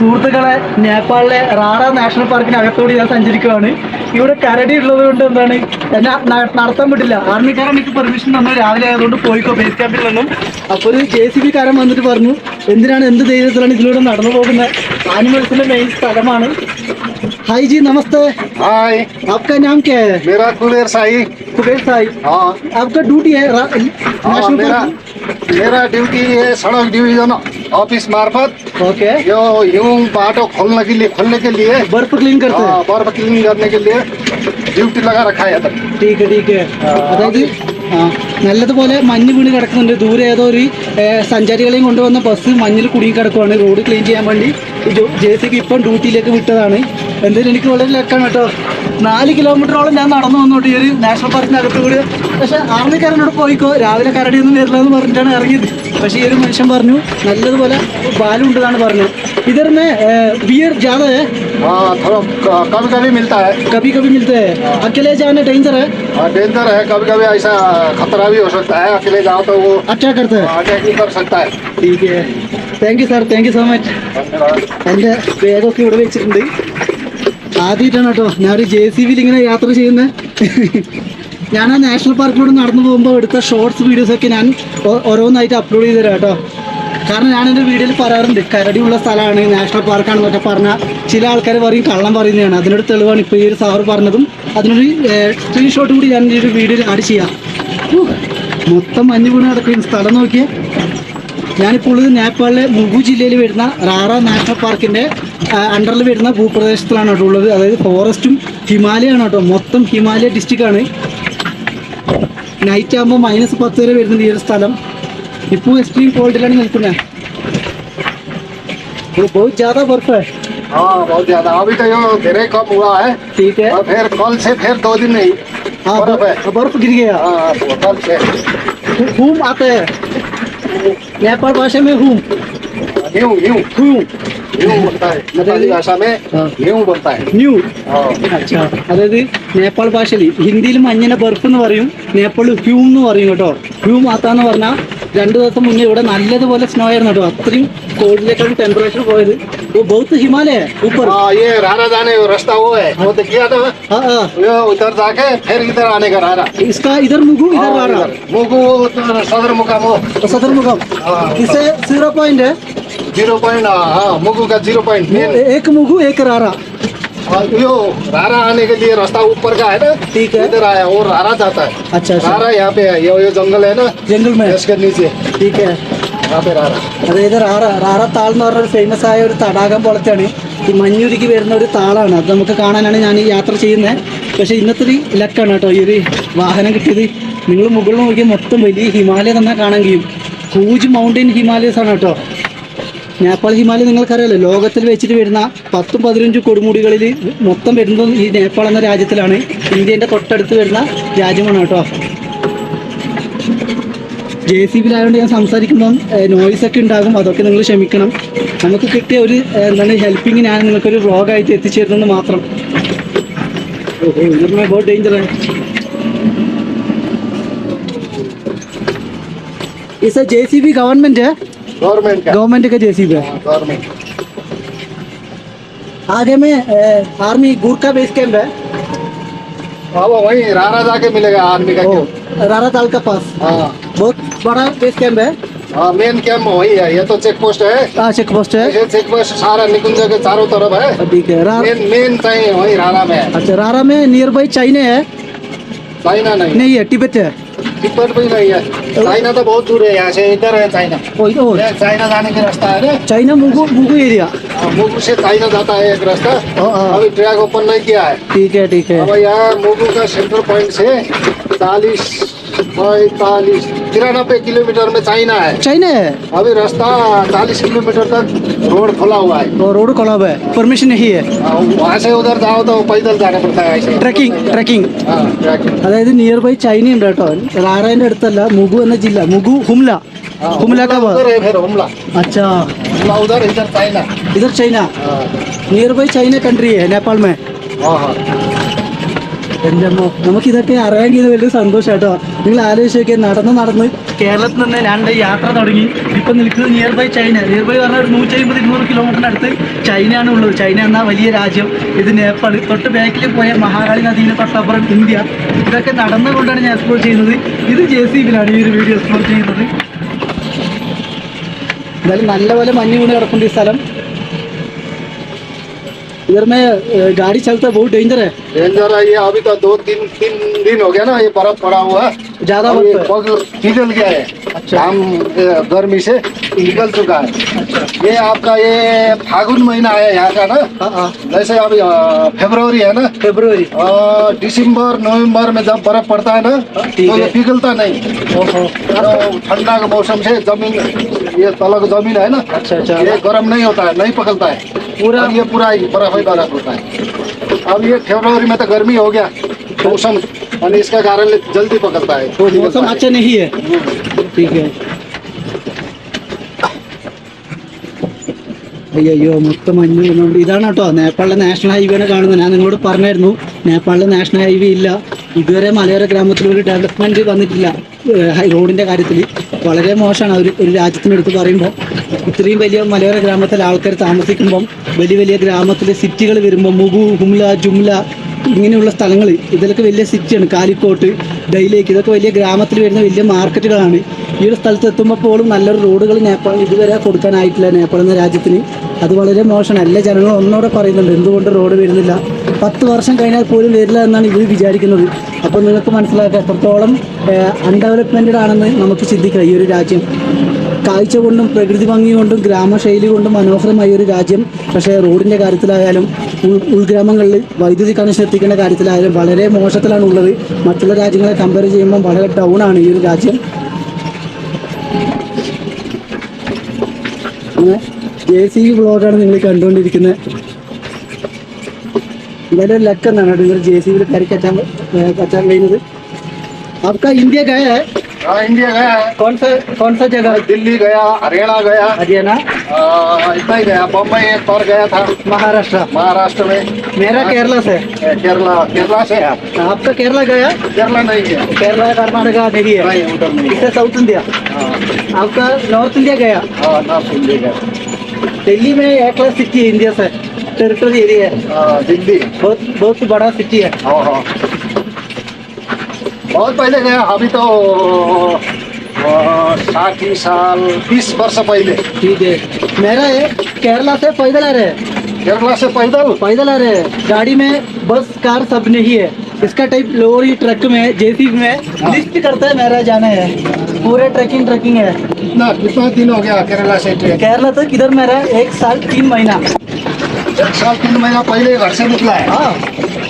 സുഹൃത്തുക്കളെ നേപ്പാളിലെ റാറ നാഷണൽ പാർക്കിന് അകത്തോട് ഞാൻ സഞ്ചരിക്കുകയാണ് ഇവിടെ കരടി ഉള്ളത് കൊണ്ട് എന്താണ് എന്നെ ന- നടത്താൻ പറ്റില്ല ആർമിക്കാരൻ എനിക്ക് പെർമിഷൻ തന്നു രാവിലെ ആയതുകൊണ്ട് പോയിക്കോ ബേസ് ക്യാമ്പിൽ നിന്നും അപ്പോൾ ഒരു ജെ സി ബി കാരൻ വന്നിട്ട് പറഞ്ഞു എന്തിനാണ് എന്ത് ധൈര്യത്തിലാണ് ഇതിലൂടെ നടന്നു പോകുന്നത് ആനിമൽസിന്റെ മെയിൻ സ്ഥലമാണ് ഹായ് ജി നമസ്തേ हाय आपका नाम क्या है मेरा कुबेर साई कुबेर साई हाँ आपका ड्यूटी है रा- हाँ नेशनल मेरा पार्क मेरा ड्यूटी है सड़क डिवीजन ऑफिस मार्फत ओके जो यूं बाटो खोलने के लिए खोलने के लिए बर्फ क्लीन करते हैं हाँ, बर्फ क्लीन करने के लिए ड्यूटी लगा रखा है इधर ടീക്ക് ടീക്ക് അതായത് ആ നല്ലതുപോലെ മഞ്ഞ് വീണ് കിടക്കുന്നുണ്ട് ദൂരെ ഏതോ ഒരു ഏ, സഞ്ചാരികളെയും കൊണ്ടുവന്ന ബസ് മഞ്ഞിൽ കുടുങ്ങി കിടക്കുവാണ് റോഡ് ക്ലീൻ ചെയ്യാൻ വേണ്ടി ജെ സി ബി ഇപ്പം ഡ്യൂട്ടിയിലേക്ക് വിട്ടതാണ് എന്തായാലും എനിക്ക് വളരെ ലക്കാണ് കേട്ടോ നാല് കിലോമീറ്ററോളം ഞാൻ നടന്നു വന്നോട്ട് ഈ ഒരു നാഷണൽ പാർക്കിനകത്ത് കൂടി പക്ഷെ ആർമിക്കാരനോട് പോയിക്കോ രാവിലെ കരടിയൊന്നും വരില്ല എന്ന് പറഞ്ഞിട്ടാണ് ഇറങ്ങിയത് പക്ഷേ ഈ ഒരു മനുഷ്യൻ പറഞ്ഞു നല്ലതുപോലെ ബാലുണ്ടെന്നാണ് പറഞ്ഞത് ഇതറിന് ബിയർ ജാത हाँ थोड़ा कभी कभी मिलता है कभी कभी मिलते हैं अकेले जाना डेंजर है डेंजर है कभी कभी ऐसा खतरा भी हो सकता है अकेले जाओ तो वो अटैक करते हैं अटैक भी कर सकता है ठीक है thank you sir thank you so much എൻ്റെ ബാഗൊക്കെ ഇവിടെ വെച്ചിട്ടുണ്ട് ആദ്യമായിട്ടാണ് കേട്ടോ ഞാനൊരു ജെ സി ബിയിൽ ഇങ്ങനെ യാത്ര ചെയ്യുന്നത് ഞാൻ ആ നാഷണൽ പാർക്കിലൂടെ നടന്നു പോകുമ്പോൾ എടുത്ത ഷോർട്സ് വീഡിയോസൊക്കെ ഞാൻ ഓരോന്നായിട്ട് അപ്ലോഡ് ചെയ്ത് തരാം കേട്ടോ. കാരണം ഞാൻ എന്റെ വീഡിയോയിൽ പറയാറുണ്ട് കരടിയുള്ള സ്ഥലമാണ് നാഷണൽ പാർക്കാണെന്നൊക്കെ പറഞ്ഞാൽ ചില ആൾക്കാർ പറയും കള്ളം പറയുന്നതാണ്. അതിനൊരു തെളിവാണ് ഇപ്പോൾ ഈ ഒരു സാറ് പറഞ്ഞതും. അതിനൊരു സ്ക്രീൻഷോട്ട് കൂടി ഞാൻ ഈ ഒരു വീഡിയോയിൽ ആഡ് ചെയ്യാം. മൊത്തം മഞ്ഞ് വീണ് കിടക്കുന്ന. സ്ഥലം നോക്കിയേ. ഞാനിപ്പോൾ ഉള്ളത് നേപ്പാളിലെ മുഗു ജില്ലയിൽ വരുന്ന റാറ നാഷണൽ പാർക്കിന്റെ അണ്ടറിൽ വരുന്ന ഭൂപ്രദേശത്തിലാണ് കേട്ടോ ഉള്ളത്. അതായത് ഫോറസ്റ്റും ഹിമാലയമാണ് കേട്ടോ. മൊത്തം ഹിമാലയ ഡിസ്ട്രിക്റ്റാണ് നൈറ്റ് ആകുമ്പോൾ മൈനസ് പത്ത് വരെ വരുന്നുണ്ട് ഈ ഒരു സ്ഥലം ഇപ്പോൾ എക്സ്ട്രീം കോൾഡിലാണ് നിൽക്കുന്നത് वो बहुत ज़्यादा बर्फ है हाँ बहुत ज्यादा अभी तो यो धेरै कम हुआ है ठीक है और फिर कल से फिर दो दिन नहीं हाँ बर्फ है बर्फ बर्फ गिर गया हाँ कल से हूम आते हैं नेपाल भाषा में हूम यूं यूं हूम यूं बोलता है नेपाली भाषा में हाँ। यूं बोलता है न्यू हाँ അച്ഛാ അതായത് നേപ്പാൾ ഭാഷയിൽ ഹിന്ദിയിൽ മഞ്ഞിനെ ബർഫ് എന്ന് പറയും നേപ്പാളിൽ ഹ്യൂം എന്ന് പറയും കേട്ടോ ഹ്യൂം ആത്താന്ന് പറഞ്ഞാൽ രണ്ട് ദിവസം മുന്നേ ഇവിടെ നല്ലതുപോലെ സ്നോ ആയിരുന്നു കേട്ടോ അത്രയും കോഡിലേക്കാണ് ടെമ്പറേച്ചർ പോയത് ഓ ബൗത്ത് ഹിമാലയ ऊपर हाँ ये रारा जाने वो रास्ता वो है वो तो किया था हाँ हाँ ये उधर जाके फिर इधर आने का रारा इसका इधर मुगु इधर हाँ, रारा इधर। मुगु तो सदर मुकाम हो सदर मुकाम हाँ। इसे जीरो पॉइंट है जीरो पॉइंट हाँ मुगु का जीरो पॉइंट मेन एक मुगु एक रारा हाँ, यो रारा आने के लिए रास्ता ऊपर का है ना ठीक है इधर आया वो रारा जाता है अच्छा अच्छा रारा यहाँ पे है ये ये जंगल है ना जंगल में इसके नीचे ठीक है यहाँ पे रारा അതായത് റാറ റാറ താൾ എന്ന് പറഞ്ഞ ഒരു ഫേമസ് ആയ ഒരു തടാകം പോലത്തെയാണ് ഈ മഞ്ഞുരുക്കി വരുന്ന ഒരു താളാണ് അത് നമുക്ക് കാണാനാണ് ഞാൻ ഈ യാത്ര ചെയ്യുന്നത് പക്ഷേ ഇന്നത്തെ ഒരു ലക്കാണ് കേട്ടോ ഈ ഒരു വാഹനം കിട്ടിയത് നിങ്ങൾ മുകളിൽ നോക്കിയാൽ മൊത്തം വലിയ ഹിമാലയ തന്നെ കാണാൻ കഴിയും ഹൂജ് മൗണ്ടൻ ഹിമാലയസ് ആണ് കേട്ടോ നേപ്പാൾ ഹിമാലയം നിങ്ങൾക്കറിയാലോ ലോകത്തിൽ വെച്ചിട്ട് വരുന്ന പത്തും പതിനഞ്ചും കൊടുമുടികളിൽ മൊത്തം വരുന്നതും ഈ നേപ്പാൾ എന്ന രാജ്യത്തിലാണ്. ഇന്ത്യന്റെ തൊട്ടടുത്ത് വരുന്ന രാജ്യമാണ് കേട്ടോ. ജെ സി ബിയിലായതുകൊണ്ട് ഞാൻ സംസാരിക്കുമ്പം നോയിസൊക്കെ ഉണ്ടാകും അതൊക്കെ നിങ്ങൾ ക്ഷമിക്കണം. നമുക്ക് കിട്ടിയ ഒരു എന്താണ് ഹെൽപ്പിങ് ഞാൻ നിങ്ങൾക്കൊരു വ്ളോഗായിട്ട് എത്തിച്ചേരുന്നെന്ന് മാത്രം. ഓഹോ ഡേഞ്ചറാണ് is a J C B government government का। गवर्नमेंट का जेसीबी है। हाँ, गवर्नमेंट आगे में आर्मी गुरखा बेस कैंप है। हाँ वो वहीं रारा जाके मिलेगा आर्मी का कैंप रारा ताल का पास। हाँ। बहुत बड़ा बेस कैंप है। हाँ मेन कैंप वही है ये तो चेक पोस्ट है। हाँ चेक पोस्ट है। ये चेक पोस्ट सारा निकुंज के चारों तरफ़ है। ठीक है। रा- मेन मेन चाहिए वही रारा में। है अच्छा रारा में नियर बाई चाइना है। चाइना नहीं। नहीं है तिब्बत है। तिब्बत भी नहीं है चाइना तो बहुत दूर है यहाँ से इधर है चाइना ओ, ओ, ये चाइना जाने का रास्ता है ना चाइना मुगु मुगु एरिया हाँ, मुगु से चाइना जाता है एक रास्ता हाँ, हाँ। अभी ट्रैक ओपन नहीं किया है ठीक है ठीक है अब यहाँ मुगु का सेंट्रल पॉइंट से चालीस पैतालीस तिरानबे किलोमीटर में चाइना है चाइना है अभी रास्ता चालीस किलोमीटर तक रोड खुला हुआ है और रोड खोला हुआ है परमिशन नहीं है हाँ, वहाँ से उधर जाओ तो पैदल जाना पड़ता है ऐसे ട്രക്കിംഗ് ട്രക്കിംഗ് हाँ ट्रैकिंग അതായത് നിയർ ബൈ ചൈന ഉണ്ട് കേട്ടോ റാറേന്റെ അടുത്തല്ല മുഗു എന്ന ജില്ല മുഗു ഹുംല हाँ, हुमला का उधर है फिर हमला अच्छा हमला उधर इधर चाइना इधर चाइना हाँ नियर बाई चाइना कंट्री है नेपाल में हाँ हाँ എന്റെ അമ്മ നമുക്കിതൊക്കെ അറിയാമെങ്കിൽ വലിയ സന്തോഷം കേട്ടോ നിങ്ങൾ ആലോചിച്ച് നോക്കിയാൽ നടന്ന് നടന്ന് കേരളത്തിൽ നിന്ന് ഞാൻ യാത്ര തുടങ്ങി. ഇപ്പം നിൽക്കുന്നത് near by China near by പറഞ്ഞാൽ ഒരു നൂറ്റി അമ്പത് ഇരുന്നൂറ് കിലോമീറ്ററിനടുത്ത് ചൈന ചൈനയാണ് ഉള്ളത് ചൈന എന്ന വലിയ രാജ്യം. ഇത് നേപ്പാൾ തൊട്ട് ബാക്കിൽ പോയ മഹാകാളി നദീന്റെ തൊട്ടപ്പുറം ഇന്ത്യ. ഇതൊക്കെ നടന്നുകൊണ്ടാണ് ഞാൻ എക്സ്പ്ലോർ ചെയ്യുന്നത്. ഇത് ജെ സി ബിയിലാണ് ഈ ഒരു വീഡിയോ എക്സ്പ്ലോർ ചെയ്യുന്നത്. എന്തായാലും നല്ലപോലെ മഞ്ഞ് വീണ് കിടക്കുന്ന ഈ സ്ഥലം. इधर में गाड़ी चलता है बहुत डेंजर है। डेंजर है ये अभी तो दो तीन तीन दिन हो गया ना ये बर्फ़ पड़ा हुआ है। ज़्यादा पग पिघल गया है। अच्छा। हम गर्मी से निकल चुका है। अच्छा। ये आपका ये फागुन महीना है यहाँ का ना? हाँ हाँ। जैसे अभी फरवरी है ना? फेब्रुवरी दिसंबर नवंबर में जब बर्फ़ पड़ता है ना तो ये पिघलता नहीं। ठंडा का मौसम से ज़मीन ये तलक ज़मीन है ना? अच्छा अच्छा। ये गर्म नहीं होता है नहीं पकड़ता है। पूरा और ये पूरा ही बर्फ ही बर्फ होता है अब ये फरवरी में तो गर्मी हो गया मौसम और इसके कारण ये जल्दी पकड़ता है तो मौसम अच्छा नहीं है ठीक है അയ്യോ മൊത്തം മഞ്ഞ് വന്നുകൊണ്ട് ഇതാണ് കേട്ടോ നേപ്പാളിലെ നാഷണൽ ഹൈവേനെ കാണുന്നത് ഞാൻ നിങ്ങളോട് പറഞ്ഞായിരുന്നു നേപ്പാളിലെ നാഷണൽ ഹൈവേ ഇല്ല ഇതുവരെ മലയോര ഗ്രാമത്തിൽ ഒരു ഡെവലപ്മെന്റ് വന്നിട്ടില്ല ഏഹ് ഹൈ- റോഡിന്റെ കാര്യത്തിൽ വളരെ മോശമാണ്. ഒരു ഒരു രാജ്യത്തിനടുത്ത് പറയുമ്പോൾ ഇത്രയും വലിയ മലയോര ഗ്രാമത്തിൽ ആൾക്കാർ താമസിക്കുമ്പം വലിയ വലിയ ഗ്രാമത്തിലെ സിറ്റികൾ വരുമ്പോൾ മുഗു ഹുംല ജുംല ഇങ്ങനെയുള്ള സ്ഥലങ്ങൾ ഇതിലൊക്കെ വലിയ സിറ്റിയാണ്. കാലിക്കോട്ട് ഡൈലേക്ക് ഇതൊക്കെ വലിയ ഗ്രാമത്തിൽ വരുന്ന വലിയ മാർക്കറ്റുകളാണ്. ഈ ഒരു സ്ഥലത്ത് എത്തുമ്പോൾ പോലും നല്ലൊരു റോഡുകൾ നേപ്പാൾ ഇതുവരെ കൊടുക്കാനായിട്ടില്ല നേപ്പാൾ എന്ന രാജ്യത്തിന്. അത് വളരെ മോശമാണ്. എല്ലാ ജനങ്ങളും ഒന്നോടെ പറയുന്നുണ്ട് എന്തുകൊണ്ട് റോഡ് വരുന്നില്ല? പത്ത് വർഷം കഴിഞ്ഞാൽ പോലും വരില്ല എന്നാണ് ഇവർ വിചാരിക്കുന്നത്. അപ്പോൾ നിങ്ങൾക്ക് മനസ്സിലാക്കുക എത്രത്തോളം അൺഡെവലപ്മെന്റഡ് ആണെന്ന് നമുക്ക് ചിന്തിക്കാം ഈ ഒരു രാജ്യം. കാഴ്ച കൊണ്ടും പ്രകൃതി ഭംഗി കൊണ്ടും ഗ്രാമശൈലി കൊണ്ടും മനോഹരമായ ഒരു രാജ്യം. പക്ഷേ റോഡിന്റെ കാര്യത്തിലായാലും ഉൾ ഉൾഗ്രാമങ്ങളിൽ വൈദ്യുതി കണക്ഷൻ എത്തിക്കേണ്ട കാര്യത്തിലായാലും വളരെ മോശത്തിലാണ് ഉള്ളത്. മറ്റുള്ള രാജ്യങ്ങളെ കമ്പയർ ചെയ്യുമ്പോൾ വളരെ ഡൗൺ ആണ് ഈ ഒരു രാജ്യം. ജെ സി ബി ബ്ലോഗാണ് നിങ്ങൾ കണ്ടുകൊണ്ടിരിക്കുന്നത് എന്തായാലും ലക്ക് എന്നാണ് കേട്ടോ ഇവർ ജെ സി ബിയിൽ കരി കച്ചാൻ ഏ, കച്ചാൻ കഴിയുന്നത് आपका इंडिया गया है हाँ इंडिया गया है कौन सा कौन सा जगह दिल्ली गया हरियाणा गया हरियाणा अ, इतना ही गया बम्बई एक बार गया था महाराष्ट्र महाराष्ट्र में मेरा केरला से अ, केरला केरला से है आपका केरला गया केरला नहीं है केरला कर्नाटका नहीं है नहीं उधर नहीं है इससे साउथ इंडिया हाँ आपका नॉर्थ इंडिया गया हाँ नॉर्थ इंडिया गया दिल्ली में एक क्लास सिटी है इंडिया से। टेरिटरी एरिया है। दिल्ली। बहुत बहुत बड़ा सिटी है। हाँ हाँ। बहुत पहले गया अभी तो साठ ही साल बीस वर्ष पहले। ठीक है। मेरा है केरला से पैदल आ रहे हैं। केरला से पैदल? पैदल आ रहे हैं। गाड़ी में बस कार सब नहीं है। इसका टाइप लोरी ट्रक में जेसी में लिस्ट करता है मेरा जाना है। पूरे ट्रैकिंग ट्रैकिंग है। कितना कितना दिन हो गया केरला से केरला तक इधर मेरा एक साल तीन महीना। एक साल तीन महीना पहले घर से निकला है? हाँ।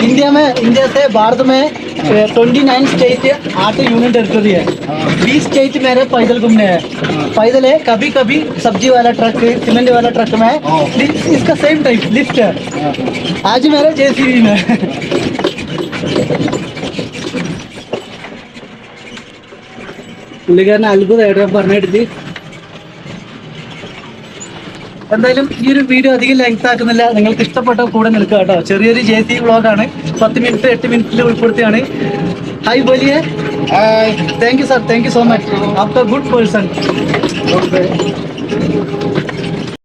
इंडिया में इंडिया से भारत में ट्वेंटी नाइन स्टेट आठ यूनियन टेरिटरी है। बीस स्टेट मेरे पैदल घूमने हैं। पैदल है कभी कभी सब्ज़ी वाला ट्रक सीमेंट वाला ट्रक में हाँ। इसका सेम टाइप लिफ्ट है। आज मेरा जेसीबी में। പുള്ളിക്കാരൻ അത്ഭുതമായിട്ട് ഞാൻ പറഞ്ഞെടുത്ത്. എന്തായാലും ഈ ഒരു വീഡിയോ അധികം ലെങ്ത് ആക്കുന്നില്ല. നിങ്ങൾക്ക് ഇഷ്ടപ്പെട്ട കൂടെ നിൽക്കുക കേട്ടോ. ചെറിയൊരു ജെ സി വ്ളോഗാണ് പത്ത് മിനിറ്റ് എട്ട് മിനിറ്റിൽ ഉൾപ്പെടുത്തിയാണ്. Hi ബലിയെ thank you sir thank you so much after good person